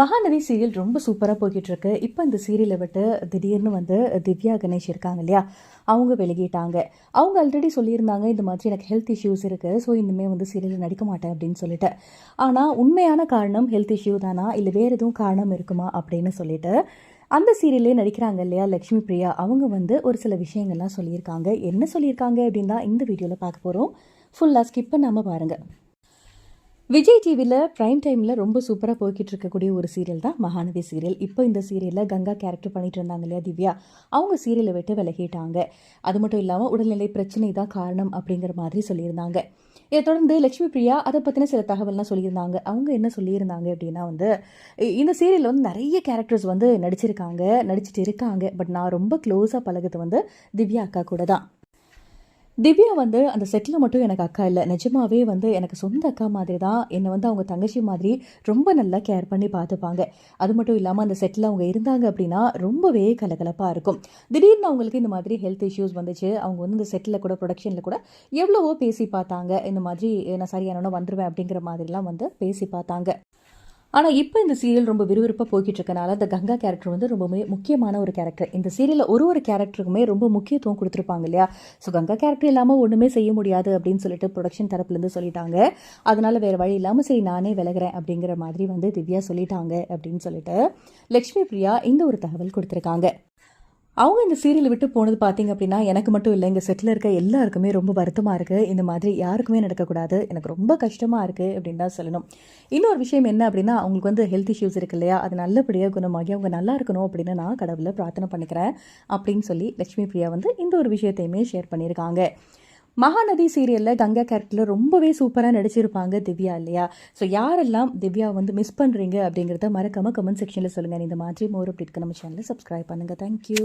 Mahanadi serial ரொம்ப சூப்பராக போய்கிட்டு இருக்கு இப்போ இந்த சீரியலை விட்டு திடீர்னு வந்து திவ்யா கணேஷ் இருக்காங்க இல்லையா? அவங்க விலகிட்டாங்க அவங்க ஆல்ரெடி சொல்லியிருந்தாங்க இந்த மாதிரி எனக்கு ஹெல்த் இஷ்யூஸ் இருக்குது ஸோ இனிமேல் வந்து சீரியலில் நடிக்க மாட்டேன் அப்படின்னு சொல்லிட்டு. ஆனால் உண்மையான காரணம் ஹெல்த் இஷ்யூ தானா? இல்லை வேறு எதுவும் காரணம் இருக்குமா? அப்படின்னு சொல்லிட்டு அந்த சீரியல்லே நடிக்கிறாங்க இல்லையா லக்ஷ்மி பிரியா. அவங்க வந்து ஒரு சில விஷயங்கள்லாம் சொல்லியிருக்காங்க. என்ன சொல்லியிருக்காங்க அப்படின்னு தான் இந்த வீடியோவில் பார்க்க போகிறோம் ஃபுல்லாக ஸ்கிப் பண்ணாமல் பாருங்கள் விஜய் டிவியில் ப்ரைம் டைமில் ரொம்ப சூப்பராக போய்கிட்டு இருக்கக்கூடிய ஒரு சீரியல் தான் மகாநதி சீரியல் இப்போ இந்த சீரியலில் கங்கா கேரக்டர் பண்ணிட்டு இருந்தாங்க இல்லையா திவ்யா? அவங்க சீரியலை விட்டு விலகிட்டாங்க. அது மட்டும் இல்லாமல் உடல்நிலை பிரச்சனை தான் காரணம் அப்படிங்கிற மாதிரி சொல்லியிருந்தாங்க. இதை தொடர்ந்து லட்சுமி பிரியா அதை பற்றின சில தகவல்லாம் சொல்லியிருந்தாங்க. அவங்க என்ன சொல்லியிருந்தாங்க அப்படின்னா வந்து இந்த சீரியலில் வந்து நிறைய கேரக்டர்ஸ் வந்து நடிச்சிருக்காங்க நடிச்சிட்டு இருக்காங்க. பட் நான் ரொம்ப க்ளோஸாக பழகுது வந்து திவ்யா அக்கா கூட தான். திவ்யா வந்து அந்த செட்டில் மட்டும் எனக்கு அக்கா இல்லை. நிஜமாவே வந்து எனக்கு சொந்த அக்கா மாதிரி தான் என்னை வந்து அவங்க தங்கச்சி மாதிரி ரொம்ப நல்லா கேர் பண்ணி பார்த்துப்பாங்க. அது மட்டும் இல்லாமல் அந்த செட்டில் அவங்க இருந்தாங்க அப்படின்னா ரொம்பவே கலகலப்பாக இருக்கும். திடீர்னு அவங்களுக்கு இந்த மாதிரி ஹெல்த் இஷ்யூஸ் வந்துச்சு. அவங்க வந்து இந்த செட்டில் கூட ப்ரொடக்ஷனில் கூட எவ்வளவோ பேசி பார்த்தாங்க. இந்த மாதிரி நான் சரியானவன வந்துடுவேன் அப்படிங்கிற மாதிரிலாம் வந்து பேசி பார்த்தாங்க. ஆனால் இப்போ இந்த சீரியல் ரொம்ப விறுவிறுப்பாக போய்கிட்டு இருக்கனால இந்த கங்கா கேரக்டர் வந்து ரொம்பவே முக்கியமான ஒரு கேரக்டர் இந்த சீரியலில் ஒரு ஒரு கேரக்டருக்குமே ரொம்ப முக்கியத்துவம் கொடுத்துருப்பாங்க இல்லையா? ஸோ கங்கா கேரக்டர் இல்லாமல் ஒன்றுமே செய்ய முடியாது அப்படின்னு சொல்லிட்டு ப்ரொடக்ஷன் தரப்புலேருந்து சொல்லிட்டாங்க. அதனால் வேறு வழி இல்லாமல் சரி நானே விலகிறேன் அப்படிங்கிற மாதிரி வந்து திவ்யா சொல்லிட்டாங்க அப்படின்னு சொல்லிட்டு லக்ஷ்மி பிரியா இந்த ஒரு தகவல் கொடுத்துருக்காங்க. அவங்க இந்த சீரியல் விட்டு போனது பார்த்தீங்க அப்படின்னா எனக்கு மட்டும் இல்லை இங்கே செட்டில் இருக்க எல்லாருக்குமே ரொம்ப வருத்தமாக இருக்குது இந்த மாதிரி யாருக்குமே நடக்கக்கூடாது. எனக்கு ரொம்ப கஷ்டமாக இருக்குது அப்படின்னு தான் சொல்லணும். இன்னொரு விஷயம் என்ன அப்படின்னா அவங்களுக்கு வந்து ஹெல்த் இஷ்யூஸ் இருக்கு இல்லையா? அது நல்லபடியாக குணமாகி அவங்க நல்லா இருக்கணும் அப்படின்னு நான் கடவுளை பிரார்த்தனை பண்ணிக்கிறேன் அப்படின்னு சொல்லி லக்ஷ்மி பிரியா வந்து இந்த ஒரு விஷயத்தையுமே ஷேர் பண்ணியிருக்காங்க. மகாநதி சீரியலில் கங்கா கேரக்டரில் ரொம்பவே சூப்பராக நடிச்சிருப்பாங்க திவ்யா இல்லையா? ஸோ யாரெல்லாம் திவ்யா வந்து மிஸ் பண்ணுறீங்க அப்படிங்கிறத மறக்காமல் கமெண்ட் செக்ஷனில் சொல்லுங்கள் இந்த மாதிரி மோர் அப்படி இருக்க நம்ம சேனலை சப்ஸ்கிரைப் பண்ணுங்கள் தேங்க்யூ